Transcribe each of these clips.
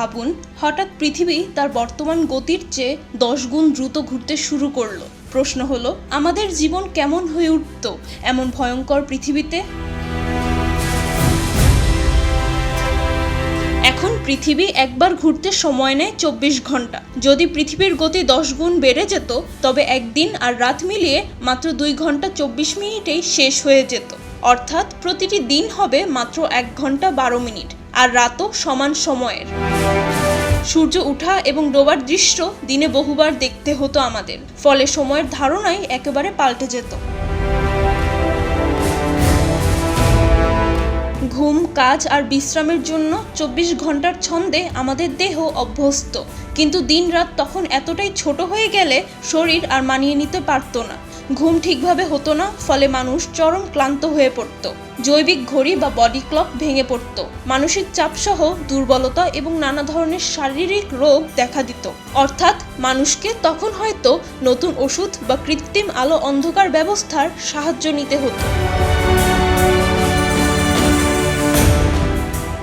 ভাবুন, হঠাৎ পৃথিবী তার বর্তমান গতির চেয়ে দশ গুণ দ্রুত ঘুরতে শুরু করল। প্রশ্ন হলো, আমাদের জীবন কেমন হয়ে উঠত এমন ভয়ঙ্কর পৃথিবীতে? এখন পৃথিবী একবার ঘুরতে সময় নেয় চব্বিশ ঘণ্টা। যদি পৃথিবীর গতি দশ গুণ বেড়ে যেত, তবে একদিন আর রাত মিলিয়ে মাত্র দুই ঘণ্টা চব্বিশ মিনিটেই শেষ হয়ে যেত। অর্থাৎ প্রতিটি দিন হবে মাত্র এক ঘণ্টা বারো মিনিট, আর রাতও সমান সময়ের। সূর্য ওঠা এবং ডোবার দৃশ্য দিনে বহুবার দেখতে হতো আমাদের। ফলে সময়ের ধারণাই একেবারে পাল্টে যেত। ঘুম, কাজ আর বিশ্রামের জন্য চব্বিশ ঘণ্টার ছন্দে আমাদের দেহ অভ্যস্ত। কিন্তু দিন রাত তখন এতটাই ছোট হয়ে গেলে শরীর আর মানিয়ে নিতে পারতো না। ঘুম ঠিকভাবে হতো না, ফলে মানুষ চরম ক্লান্ত হয়ে পড়ত। জৈবিক ঘড়ি বা বডি ক্লক ভেঙে পড়ত। মানসিক চাপসহ দুর্বলতা এবং নানা ধরনের শারীরিক রোগ দেখা দিত। অর্থাৎ মানুষকে তখন হয়তো নতুন ওষুধ বা কৃত্রিম আলো অন্ধকার ব্যবস্থার সাহায্য নিতে হতো।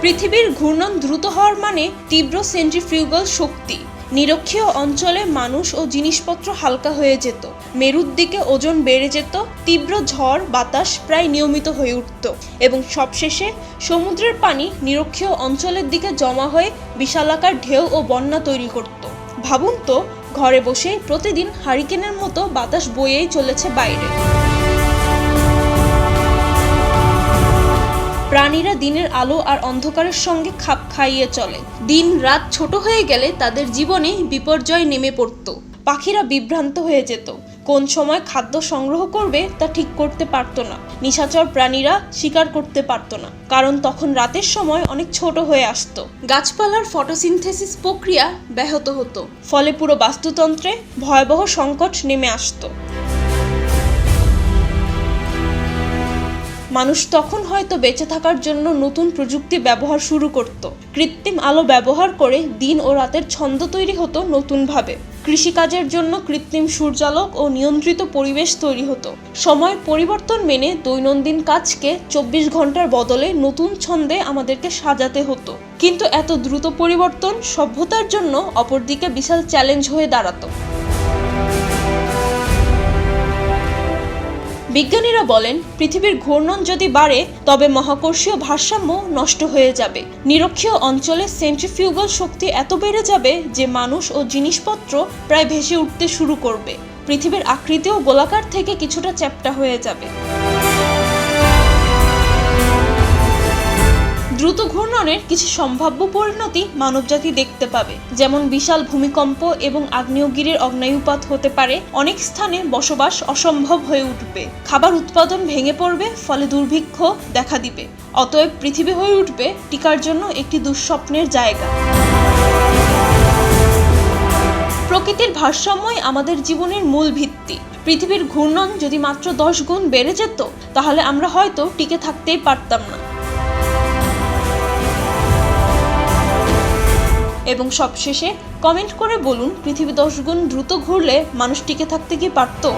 পৃথিবীর ঘূর্ণন দ্রুত হওয়ার মানে তীব্র সেন্ট্রিফিউগাল শক্তি। নিরক্ষীয় অঞ্চলে মানুষ ও জিনিসপত্র হালকা হয়ে যেত। মেরুর দিকে ওজন বেড়ে যেত, তীব্র ঝড়, বাতাস প্রায় নিয়মিত হয়ে উঠত এবং সবশেষে সমুদ্রের পানি নিরক্ষীয় অঞ্চলের দিকে জমা হয়ে বিশালাকার ঢেউ ও বন্যা তৈরি করত। ভাবুন তো, ঘরে বসে প্রতিদিন হারিকেনের মতো বাতাস বয়েই চলেছে বাইরে। প্রাণীরা দিনের আলো আর অন্ধকারের সঙ্গে খাপ খাইয়ে চলে। দিন রাত ছোট হয়ে গেলে তাদের জীবনে বিপর্যয় নেমে পড়তো। পাখিরা বিভ্রান্ত হয়ে যেত। কোন সময় খাদ্য সংগ্রহ করবে তা ঠিক করতে পারতো না। নিশাচর প্রাণীরা শিকার করতে পারতো না। কারণ তখন রাতের সময় অনেক ছোট হয়ে আসতো। গাছপালার ফটোসিনথেসিস প্রক্রিয়া ব্যাহত হতো। ফলে পুরো বাস্তুতন্ত্রে ভয়াবহ সংকট নেমে আসতো। মানুষ তখন হয়তো বেঁচে থাকার জন্য নতুন প্রযুক্তি ব্যবহার শুরু করত। কৃত্রিম আলো ব্যবহার করে দিন ও রাতের ছন্দ তৈরি হতো নতুনভাবে। কৃষিকাজের জন্য কৃত্রিম সূর্যালোক ও নিয়ন্ত্রিত পরিবেশ তৈরি হতো। সময়ের পরিবর্তন মেনে দৈনন্দিন কাজকে চব্বিশ ঘণ্টার বদলে নতুন ছন্দে আমাদেরকে সাজাতে হতো। কিন্তু এত দ্রুত পরিবর্তন সভ্যতার জন্য অপরদিকে বিশাল চ্যালেঞ্জ হয়ে দাঁড়াতো। বিজ্ঞানীরা বলেন, পৃথিবীর ঘূর্ণন যদি বাড়ে, তবে মহাকর্ষীয় ভারসাম্য নষ্ট হয়ে যাবে। নিরক্ষীয় অঞ্চলে সেন্ট্রিফিউগাল শক্তি এত বেড়ে যাবে যে মানুষ ও জিনিসপত্র প্রায় ভেসে উঠতে শুরু করবে। পৃথিবীর আকৃতিও গোলাকার থেকে কিছুটা চ্যাপ্টা হয়ে যাবে। ঘূর্ণনের কিছু সম্ভাব্য পরিণতি মানবজাতি দেখতে পাবে। যেমন বিশাল ভূমিকম্প এবং আগ্নেয়গিরির অগ্নায়ুপাত হতে পারে। অনেক স্থানে বসবাস অসম্ভব হয়ে উঠবে। খাবার উৎপাদন ভেঙে পড়বে, ফলে দুর্ভিক্ষ দেখা দিবে। অতএব পৃথিবী হয়ে উঠবে টিকার জন্য একটি দুঃস্বপ্নের জায়গা। প্রকৃতির ভারসাম্যই আমাদের জীবনের মূল ভিত্তি। পৃথিবীর ঘূর্ণন যদি মাত্র দশ গুণ বেড়ে যেত, তাহলে আমরা হয়তো টিকে থাকতেই পারতাম না। এবং সবশেষে কমেন্ট করে বলুন পৃথিবী দশগুণ দ্রুত ঘুরলে মানুষ টিকে থাকতে কি পারতো।